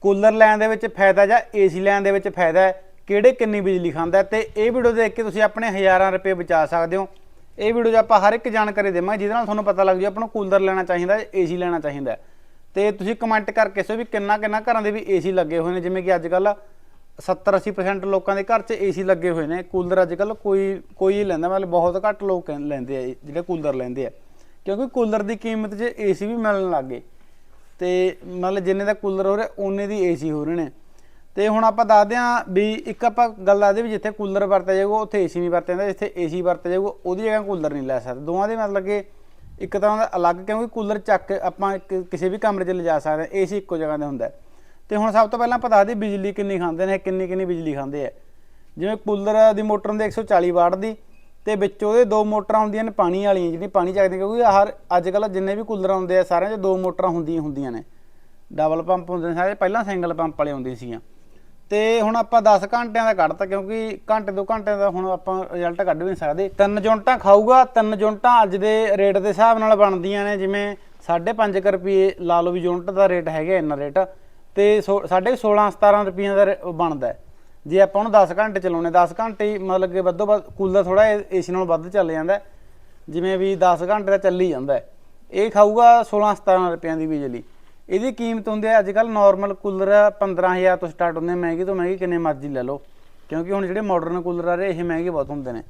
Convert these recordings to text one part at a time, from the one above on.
Cooler ਲੈਣ ਦੇ ਵਿੱਚ ਫਾਇਦਾ ਜਾਂ ਏਸੀ ਲੈਣ ਦੇ ਵਿੱਚ ਫਾਇਦਾ ਕਿਹੜੇ ਕਿੰਨੀ ਬਿਜਲੀ ਖਾਂਦਾ ਹੈ? ਤੇ ਇਹ ਵੀਡੀਓ ਦੇਖ ਕੇ ਤੁਸੀਂ ਆਪਣੇ ਹਜ਼ਾਰਾਂ ਰੁਪਏ ਬਚਾ ਸਕਦੇ ਹੋ। ਇਹ ਵੀਡੀਓ 'ਚ ਆਪਾਂ ਹਰ ਇੱਕ ਜਾਣਕਾਰੀ ਦੇਵਾਂਗੇ, ਜਿਹਦੇ ਨਾਲ ਤੁਹਾਨੂੰ ਪਤਾ ਲੱਗ ਜੂ ਆਪਾਂ ਨੂੰ ਕੂਲਰ ਲੈਣਾ ਚਾਹੀਦਾ ਹੈ, ਏਸੀ ਲੈਣਾ ਚਾਹੀਦਾ ਹੈ। ਤੇ ਤੁਸੀਂ ਕਮੈਂਟ ਕਰਕੇ ਸੋ ਵੀ ਕਿੰਨਾ ਕਿੰਨਾ ਘਰਾਂ ਦੇ ਵੀ ਏਸੀ ਲੱਗੇ ਹੋਏ ਨੇ, ਜਿਵੇਂ ਕਿ ਅੱਜ ਕੱਲ 70 80% ਲੋਕਾਂ ਦੇ ਘਰ 'ਚ ਏਸੀ ਲੱਗੇ ਹੋਏ ਨੇ। ਕੂਲਰ ਅੱਜ ਕੱਲ ਕੋਈ ਕੋਈ ਹੀ ਲੈਂਦਾ, ਮਤਲਬ ਬਹੁਤ ਘੱਟ ਲੋਕ ਕਹਿੰ- ਲੈਂਦੇ ਆ ਜਿਹੜੇ ਕੂਲਰ ਲੈਂਦੇ ਆ। ਕਿਉਂਕਿ ਕੂਲਰ ਦੀ ਕੀਮਤ 'ਚ ਏਸੀ ਵੀ ਮਿਲਣ ਲੱਗ ਗਏ। ਤੇ ਮਤਲਬ ਜਿੰਨੇ ਦਾ ਕੂਲਰ ਹੋ ਰਿਹਾ, ਓਨੇ ਦੀ ਏਸੀ ਹੋ ਰਹੇ ਨੇ। ਤੇ ਹੁਣ ਆਪਾਂ ਦੱਸਦੇ ਹਾਂ ਵੀ ਇੱਕ ਆਪਾਂ ਗੱਲ ਦੱਸਦੇ ਵੀ ਜਿੱਥੇ ਕੂਲਰ ਵਰਤਿਆ ਜਾਊਗਾ, ਉੱਥੇ ਏਸੀ ਨਹੀਂ ਵਰਤਿਆ ਜਾਂਦਾ, ਜਿੱਥੇ ਏਸੀ ਵਰਤਿਆ ਜਾਊਗਾ, ਉਹਦੀ ਜਗ੍ਹਾ ਕੂਲਰ ਨਹੀਂ ਲੈ ਸਕਦੇ। ਦੋਵਾਂ ਦੇ ਮਤਲਬ ਕਿ ਇੱਕ ਤਰ੍ਹਾਂ ਦਾ ਅਲੱਗ, ਕਿਉਂਕਿ ਕੂਲਰ ਚੱਕ ਕੇ ਆਪਾਂ ਇੱਕ- ਕਿਸੇ ਵੀ ਕਮਰੇ 'ਚ ਲਿਜਾ ਸਕਦੇ ਹਾਂ, ਏਸੀ ਇੱਕੋ ਜਗ੍ਹਾ ਤੇ ਹੁੰਦਾ ਹੈ। ਤੇ ਹੁਣ ਸਭ ਤੋਂ ਪਹਿਲਾਂ ਆਪਾਂ ਦੱਸਦੇ ਬਿਜਲੀ ਕਿੰਨੀ ਖਾਂਦੇ ਨੇ ਕਿੰਨੀ ਕਿੰਨੀ ਬਿਜਲੀ ਖਾਂਦੇ ਆ। ਜਿਵੇਂ ਕੂਲਰ ਦੀ ਮੋਟਰ ਹੁੰਦੀ 140 ਵਾਟ ਦੀ ਤੇ ਵਿੱਚ ਉਹਦੇ ਦੋ ਮੋਟਰਾਂ ਹੁੰਦੀਆਂ ਨੇ ਪਾਣੀ ਵਾਲੀਆਂ ਜਿਹੜੀ ਪਾਣੀ ਚੱਕਦੀਆਂ, ਕਿਉਂਕਿ ਹਰ ਅੱਜ ਕੱਲ ਜਿੰਨੇ ਵੀ ਕੂਲਰ ਆਉਂਦੇ ਆ, ਸਾਰਿਆਂ 'ਚ ਦੋ ਮੋਟਰਾਂ ਹੁੰਦੀਆਂ ਹੁੰਦੀਆਂ ਨੇ। ਡਬਲ ਪੰਪ ਹੁੰਦੇ ਨੇ, ਸਾਰੇ ਪਹਿਲਾਂ ਸਿੰਗਲ ਪੰਪ ਵਾਲੇ ਆਉਂਦੇ ਸੀਗੀਆਂ। ਤੇ ਹੁਣ ਆਪਾਂ 10 ਘੰਟਿਆਂ ਦਾ ਕੱਢਤਾ, ਕਿਉਂਕਿ ਘੰਟੇ ਦੋ ਘੰਟਿਆਂ ਦਾ ਹੁਣ ਆਪਾਂ ਰਿਜ਼ਲਟ ਕੱਢ ਵੀ ਨਹੀਂ ਸਕਦੇ। ਤਿੰਨ ਯੂਨਿਟਾਂ ਖਾਊਗਾ, ਤਿੰਨ ਯੂਨਿਟਾਂ ਅੱਜ ਦੇ ਰੇਟ ਦੇ ਹਿਸਾਬ ਨਾਲ ਬਣਦੀਆਂ ਨੇ, ਜਿਵੇਂ 5.5 ਰੁਪਏ ਲਾ ਲਓ ਵੀ ਯੂਨਿਟ ਦਾ ਰੇਟ ਹੈਗਾ ਇੰਨਾ ਰੇਟ ਤੇ ਸੋ- ਸਾਢੇ 16 17 ਰੁਪਈਆਂ ਦਾ ਰੇ- ਬਣਦਾ ਹੈ। ਜੇ ਆਪਾਂ ਉਹਨੂੰ 10 ਘੰਟੇ ਚਲਾਉਣੇ 10 ਘੰਟੇ ਹੀ ਮਤਲਬ ਕਿ ਵੱਧੋ ਵੱਧ ਕੂਲਰ ਥੋੜਾ ਏਸੀ ਨਾਲੋਂ ਵੱਧ ਚੱਲ ਜਾਂਦਾ ਜਿਵੇਂ ਵੀ 10 ਘੰਟੇ ਦਾ ਚੱਲੀ ਜਾਂਦਾ ਇਹ ਖਾਊਗਾ 16 17 ਰੁਪਈਆਂ ਦੀ ਬਿਜਲੀ। ਇਹਦੀ ਕੀਮਤ ਹੁੰਦੀ ਹੈ ਅੱਜ ਕੱਲ ਨਾਰਮਲ ਕੂਲਰ 15000 ਤੋਂ ਸਟਾਰਟ ਹੁੰਦੇ ਨੇ, ਮਹਿੰਗੇ ਤੋਂ ਮਹਿੰਗੇ ਕਿੰਨੇ ਮਰਜ਼ੀ ਲੈ ਲਓ। ਕਿਉਂਕਿ ਹੁਣ ਜਿਹੜੇ ਮਾਡਰਨ ਕੂਲਰ ਆ ਰਹੇ, ਇਹ ਮਹਿੰਗੇ ਬਹੁਤ ਹੁੰਦੇ ਨੇ।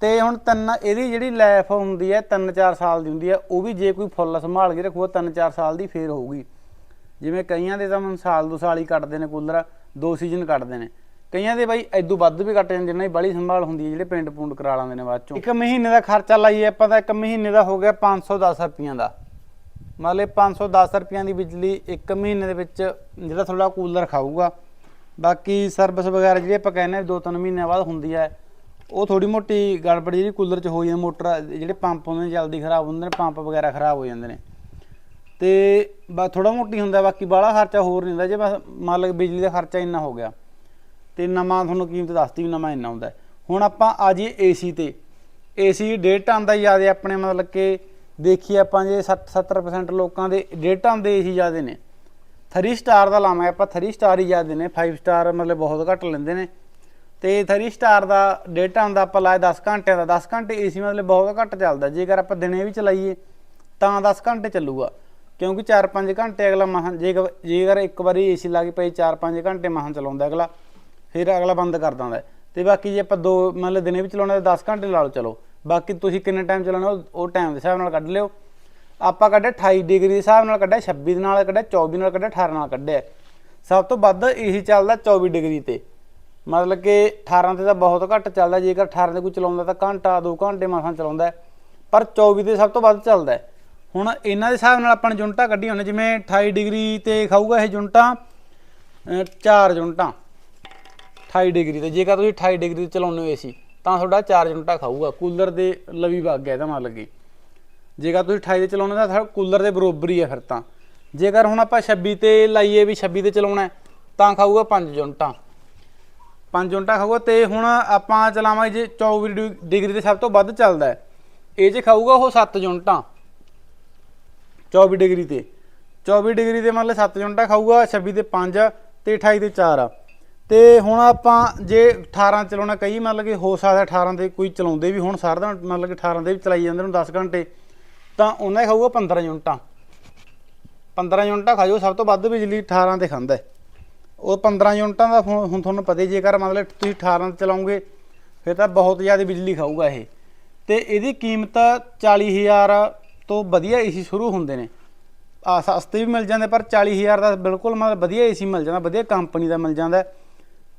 ਤੇ ਹੁਣ ਤਿੰਨ, ਇਹਦੀ ਜਿਹੜੀ ਲਾਈਫ ਹੁੰਦੀ ਹੈ 3-4 ਸਾਲ ਦੀ ਹੁੰਦੀ ਹੈ, ਉਹ ਵੀ ਜੇ ਕੋਈ ਫੁੱਲ ਸੰਭਾਲ ਕੇ ਰੱਖੂਗਾ 3-4 ਸਾਲ ਦੀ ਫੇਰ ਹੋਊਗੀ। ਜਿਵੇਂ ਕਈਆਂ ਦੇ ਤਾਂ ਹੁਣ ਸਾਲ ਦੋ ਸਾਲ ਹੀ ਕੱਟਦੇ ਨੇ ਕੂਲਰ, ਦੋ ਸੀਜ਼ਨ ਕੱਟਦੇ ਨੇ। ਕਈਆਂ ਦੇ ਬਾਈ ਐਦੂ ਵੱਧ ਵੀ ਕੱਟ ਜਾਂਦੇ ਜਿੰਨਾ ਹੀ ਬੜੀ ਸੰਭਾਲ ਹੁੰਦੀ ਹੈ, ਜਿਹੜੇ ਪਿੰਡ ਪੁੰਡ ਕਰਾ ਲਾਂਦੇ ਨੇ ਬਾਅਦ ਚੋਂ। ਇੱਕ ਮਹੀਨੇ ਦਾ ਖਰਚਾ ਲਾਈਏ ਆਪਾਂ ਤਾਂ, ਇੱਕ ਮਹੀਨੇ ਦਾ ਹੋ ਗਿਆ 510 ਰੁਪਈਆਂ ਦਾ। ਮਤਲਬ 510 ਰੁਪਈਆਂ ਦੀ ਬਿਜਲੀ ਇੱਕ ਮਹੀਨੇ ਦੇ ਵਿੱਚ ਜਿਹੜਾ ਤੁਹਾਡਾ ਕੂਲਰ ਖਾਊਗਾ। ਬਾਕੀ ਸਰਵਿਸ ਵਗੈਰਾ ਜਿਹੜੀ ਆਪਾਂ ਕਹਿੰਦੇ ਦੋ ਤਿੰਨ ਮਹੀਨਿਆਂ ਬਾਅਦ ਹੁੰਦੀ ਹੈ, ਉਹ ਥੋੜੀ ਮੋਟੀ ਗੜਬੜ ਜਿਹੜੀ ਕੂਲਰ 'ਚ ਹੋ ਜਾਂਦੀ ਮੋਟਰ ਜਿਹੜੇ ਪੰਪ ਹੁੰਦੇ ਨੇ, ਜਲਦੀ ਖਰਾਬ ਹੁੰਦੇ ਨੇ, ਪੰਪ ਵਗੈਰਾ ਖਰਾਬ ਹੋ ਜਾਂਦੇ ਨੇ। ਤੇ ਬਾ ਥੋੜਾ ਮੋਟੀ ਹੁੰਦਾ, ਬਾਕੀ ਬਾਹਲਾ ਖਰਚਾ ਹੋਰ ਨਹੀਂ ਹੁੰਦਾ, ਜੇ ਬਸ ਮੰਨ ਲਓ ਬਿਜਲੀ ਦਾ ਖਰਚਾ ਇੰਨਾ ਹੋ ਗਿਆ। ਤੇ ਨਵਾਂ ਤੁਹਾਨੂੰ ਕੀਮਤ ਦੱਸਤੀ ਵੀ ਨਵਾਂ ਇੰਨਾ ਹੁੰਦਾ ਹੁਣ ਆਪਾਂ ਆ ਜਾਈਏ ਏਸੀ ਤੇ। ਏਸੀ 1.5 ਟਨ ਦਾ ਜ਼ਿਆਦਾ ਆਪਣੇ ਮਤਲਬ ਕਿ ਦੇਖੀਏ ਆਪਾਂ ਜੇ 60 70% ਲੋਕਾਂ ਦੇ 1.5 ਟਨ ਦੇ ਏਸੀ ਜ਼ਿਆਦੇ ਨੇ। 3 ਸਟਾਰ ਦਾ ਲਾਵਾਂਗੇ ਆਪਾਂ 3 ਸਟਾਰ ਹੀ ਜ਼ਿਆਦੇ ਨੇ। 5 ਸਟਾਰ ਮਤਲਬ ਬਹੁਤ ਘੱਟ ਲੈਂਦੇ ਨੇ। ਤੇ 3 ਸਟਾਰ ਦਾ 1.5 ਟਨ ਦਾ ਆਪਾਂ ਲਾਇਆ 10 ਘੰਟਿਆਂ ਦਾ। 10 ਘੰਟੇ ਏਸੀ ਮਤਲਬ ਬਹੁਤ ਘੱਟ ਚੱਲਦਾ। ਜੇਕਰ ਆਪਾਂ ਦਿਨੇ ਵੀ ਚਲਾਈਏ, ਤਾਂ 10 ਘੰਟੇ ਚੱਲੂਗਾ। ਕਿਉਂਕਿ 4-5 ਘੰਟੇ ਅਗਲਾ ਮਹਾਂ ਜੇ ਜੇਕਰ ਇੱਕ ਵਾਰੀ ਏਸੀ ਲਾ ਕੇ ਪਈ 4-5 ਘੰਟੇ ਮਹਾਂ ਚਲਾਉਂਦਾ ਅਗਲਾ। ਫਿਰ ਅਗਲਾ ਬੰਦ ਕਰ ਦਿੰਦਾ ਹੈ। ਤੇ ਬਾਕੀ ਜੇ ਆਪਾਂ ਦੋ ਮਤਲਬ ਦਿਨੇ ਵੀ ਚਲਾਉਣਾ ਤਾਂ 10 ਘੰਟੇ ਲਾ ਲਓ ਚਲੋ। ਬਾਕੀ ਤੁਸੀਂ ਕਿੰਨੇ ਟਾਈਮ ਚਲਾਉਣਾ ਉਹ- ਉਹ ਟਾਈਮ ਦੇ ਹਿਸਾਬ ਨਾਲ ਕੱਢ ਲਿਓ। ਆਪਾਂ ਕੱਢਿਆ 28 ਡਿਗਰੀ ਦੇ ਹਿਸਾਬ ਨਾਲ ਕੱਢਿਆ 26 ਦੇ ਨਾਲ ਕੱਢਿਆ 24 ਨਾਲ ਕੱਢਿਆ 18 ਨਾਲ ਕੱਢਿਆ। ਸਭ ਤੋਂ ਵੱਧ ਇਹੀ ਚੱਲਦਾ 24 ਡਿਗਰੀ ਤੇ। ਮਤਲਬ ਕਿ 18 ਤੇ ਤਾਂ ਬਹੁਤ ਘੱਟ ਚੱਲਦਾ, ਜੇਕਰ 18 ਤੇ ਕੋਈ ਚਲਾਉਂਦਾ ਤਾਂ ਘੰਟਾ 2 ਘੰਟੇ ਮਸਾਂ ਚਲਾਉਂਦਾ ਪਰ 24 ਤੇ ਸਭ ਤੋਂ ਵੱਧ ਚੱਲਦਾ ਹੁਣ ਇਹਨਾਂ ਦੇ ਹਿਸਾਬ ਨਾਲ ਆਪਾਂ ਨੇ ਯੂਨਿਟਾਂ ਕੱਢੀਆਂ ਹੋਣ ਜਿਵੇਂ 28 ਡਿਗਰੀ ਤੇ ਖਾਊਗਾ ਇਹ ਯੂਨਿਟਾਂ 4 ਯੂਨਿਟਾਂ। 28 ਡਿਗਰੀ ਤੇ, ਜੇਕਰ ਤੁਸੀਂ 28 ਡਿਗਰੀ ਤੇ ਚਲਾਉਂਦੇ ਹੋ ਏਸੀ ਤਾਂ ਤੁਹਾਡਾ 4 ਯੂਨਿਟਾਂ ਖਾਊਗਾ। ਕੂਲਰ ਦੇ ਲਵੀ ਵਗ ਗਿਆ ਇਹਦਾ ਮਤਲਬ ਕਿ। ਜੇਕਰ ਤੁਸੀਂ 28 ਤੇ ਚਲਾਉਂਦੇ ਤਾਂ ਤੁਹਾਡਾ ਕੂਲਰ ਦੇ ਬਰੋਬਰ ਹੀ ਹੈ ਫਿਰ ਤਾਂ। ਜੇਕਰ ਹੁਣ ਆਪਾਂ 26 ਤੇ ਲਾਈਏ ਵੀ 26 ਤੇ ਚਲਾਉਣਾ ਤਾਂ ਖਾਊਗਾ 5 ਯੂਨਿਟਾਂ 5 ਯੂਨਿਟਾਂ ਖਾਊਗਾ ਤੇ ਹੁਣ ਆਪਾਂ ਚਲਾਵਾਂਗੇ ਜੇ 24 ਡਿ- ਡਿਗਰੀ ਤੇ ਸਭ ਤੋਂ ਵੱਧ ਚੱਲਦਾ ਹੈ, ਇਹ ਜੇ ਖਾਊਗਾ ਉਹ 7 ਯੂਨਿਟਾਂ 24 ਡਿਗਰੀ ਤੇ। 24 ਡਿਗਰੀ ਤੇ ਮੰਨ ਮਤਲਬ 7 ਯੂਨਿਟਾਂ ਖਾਊਗਾ 26 ਤੇ 5 ਤੇ 28 ਤੇ 4 ਆ ਤੇ ਹੁਣ ਆਪਾਂ ਜੇ 18 ਚਲਾਉਣਾ, ਕਈ ਮਤਲਬ ਕਿ ਹੋ ਸਕਦਾ 18 ਤੇ ਕੋਈ ਚਲਾਉਂਦੇ ਵੀ ਹੁਣ, ਸਾਰਾ ਦਿਨ ਮਤਲਬ ਕਿ 18 ਦੇ ਵੀ ਚਲਾਈ ਜਾਂਦੇ ਨੂੰ 10 ਘੰਟੇ, ਤਾਂ ਉਹਨਾਂ ਹੀ ਖਾਊਗਾ 15 ਯੂਨਿਟਾਂ। 15 ਯੂਨਿਟਾਂ ਖਾਜੋ, ਸਭ ਤੋਂ ਵੱਧ ਬਿਜਲੀ 18 ਤੇ ਖਾਂਦਾ ਉਹ 15 ਯੂਨਿਟਾਂ ਦਾ ਹੁਣ ਹੁਣ ਤੁਹਾਨੂੰ ਪਤਾ ਹੀ ਜੇਕਰ ਮਤਲਬ ਤੁਸੀਂ 18 ਤੇ ਚਲਾਉਂਗੇ, ਫਿਰ ਤਾਂ ਬਹੁਤ ਜ਼ਿਆਦਾ ਬਿਜਲੀ ਖਾਊਗਾ ਇਹ। ਤੇ ਇਹਦੀ ਕੀਮਤ 40000 ਤੋਂ ਵਧੀਆ ਏਸੀ ਸ਼ੁਰੂ ਹੁੰਦੇ ਨੇ। ਆ ਸਸਤੇ ਵੀ ਮਿਲ ਜਾਂਦੇ, ਪਰ 40000 ਦਾ ਬਿਲਕੁਲ ਮਤਲਬ ਵਧੀਆ ਏਸੀ ਮਿਲ ਜਾਂਦਾ, ਵਧੀਆ ਕੰਪਨੀ ਦਾ ਮਿਲ ਜਾਂਦਾ।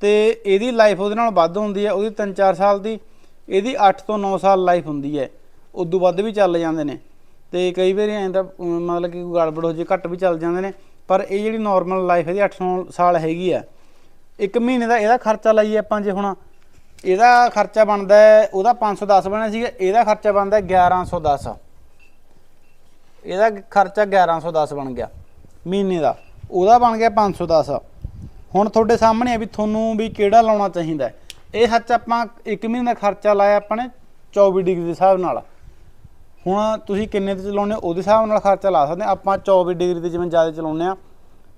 ਤੇ ਇਹਦੀ ਲਾਈਫ ਉਹਦੇ ਨਾਲ ਵੱਧ ਹੁੰਦੀ ਹੈ, ਉਹਦੀ 3-4 ਸਾਲ ਦੀ, ਇਹਦੀ 8 ਤੋਂ 9 ਸਾਲ ਲਾਈਫ ਹੁੰਦੀ ਹੈ। ਉਦੋਂ ਵੱਧ ਵੀ ਚੱਲ ਜਾਂਦੇ ਨੇ। ਤੇ ਕਈ ਵਾਰੀ ਐਂ ਤਾਂ ਮਤਲਬ ਕਿ ਕੋਈ ਗੜਬੜ ਹੋ ਜੇ ਘੱਟ ਵੀ ਚੱਲ ਜਾਂਦੇ ਨੇ, ਪਰ ਇਹ ਜਿਹੜੀ ਨਾਰਮਲ ਲਾਈਫ ਇਹਦੀ 800 ਸਾਲ ਹੈਗੀ ਆ ਇੱਕ ਮਹੀਨੇ ਦਾ ਇਹਦਾ ਖਰਚਾ ਲਾਈਏ ਆਪਾਂ ਜੇ ਹੁਣ, ਇਹਦਾ ਖਰਚਾ ਬਣਦਾ ਹੈ, ਉਹਦਾ 510 ਬਣਿਆ ਸੀਗਾ, ਇਹਦਾ ਖਰਚਾ ਬਣਦਾ ਹੈ 1110 ਇਹਦਾ ਖਰਚਾ 1110 ਬਣ ਗਿਆ, ਮਹੀਨੇ ਦਾ। ਉਹਦਾ ਬਣ ਗਿਆ 510 ਹੁਣ ਤੁਹਾਡੇ ਸਾਹਮਣੇ ਆ ਵੀ ਤੁਹਾਨੂੰ ਵੀ ਕਿਹੜਾ ਲਾਉਣਾ ਚਾਹੀਦਾ ਇਹ ਸੱਚ ਆਪਾਂ ਇੱਕ ਮਹੀਨੇ ਦਾ ਖਰਚਾ ਲਾਇਆ ਆਪਾਂ ਨੇ 24 ਡਿਗਰੀ ਦੇ ਹਿਸਾਬ ਨਾਲ। ਹੁਣ ਤੁਸੀਂ ਕਿੰਨੇ ਤੇ ਚਲਾਉਂਦੇ ਹੋ? ਉਹਦੇ ਹਿਸਾਬ ਨਾਲ ਖਰਚਾ ਲਾ ਸਕਦੇ ਹਾਂ। ਆਪਾਂ 24 ਡਿਗਰੀ ਤੇ ਜਿਵੇਂ ਜ਼ਿਆਦਾ ਚਲਾਉਂਦੇ ਆ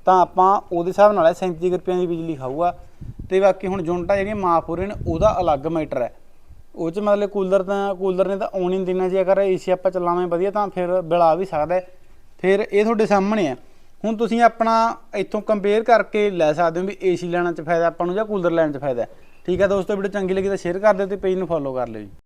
ਤਾਂ ਆਪਾਂ ਉਹਦੇ ਹਿਸਾਬ ਨਾਲ 37 ਰੁਪਏ ਦੀ ਬਿਜਲੀ ਖਾਊਗਾ। ਤੇ ਬਾਕੀ ਹੁਣ ਯੂਨਿਟਾਂ ਜਿਹੜੀਆਂ ਮਾਫ ਹੋ ਨੇ, ਉਹਦਾ ਅਲੱਗ ਮੀਟਰ ਹੈ। ਉਹ ਚ ਮਤਲਬ ਕੂਲਰ ਤਾਂ, ਕੂਲਰ ਨੇ ਤਾਂ ਆਉਣ ਹੀ ਨਹੀਂ ਦੇਣਾ। ਜੇ ਅਗਰ ਏਸੀ ਆਪਾਂ ਚਲਾਵੇਂ ਵਧੀਆ, ਤਾਂ ਫਿਰ ਬਿਲ ਆ ਵੀ ਸਕਦਾ ਫਿਰ ਇਹ ਤੁਹਾਡੇ ਸਾਹਮਣੇ ਆ ਹੁਣ ਤੁਸੀਂ ਆਪਣਾ ਇੱਥੋਂ ਕੰਪੇਅਰ ਕਰਕੇ ਲੈ ਸਕਦੇ ਹੋ ਵੀ ਏਸੀ ਲੈਣਾ ਚ ਫਾਇਦਾ, ਆਪਾਂ ਨੂੰ ਜਾਂ ਕੂਲਰ ਲੈਣ ਚ ਫਾਇਦਾ। ਠੀਕ ਹੈ ਦੋਸਤੋ ਵੀਡੀਓ ਚੰਗੀ ਲੱਗੀ ਤਾਂ ਸ਼ੇਅਰ ਕਰ ਦਿਓ ਤੇ ਪੇਜ ਨੂੰ ਫੋਲੋ ਕਰ ਲਿਓ ਜੀ।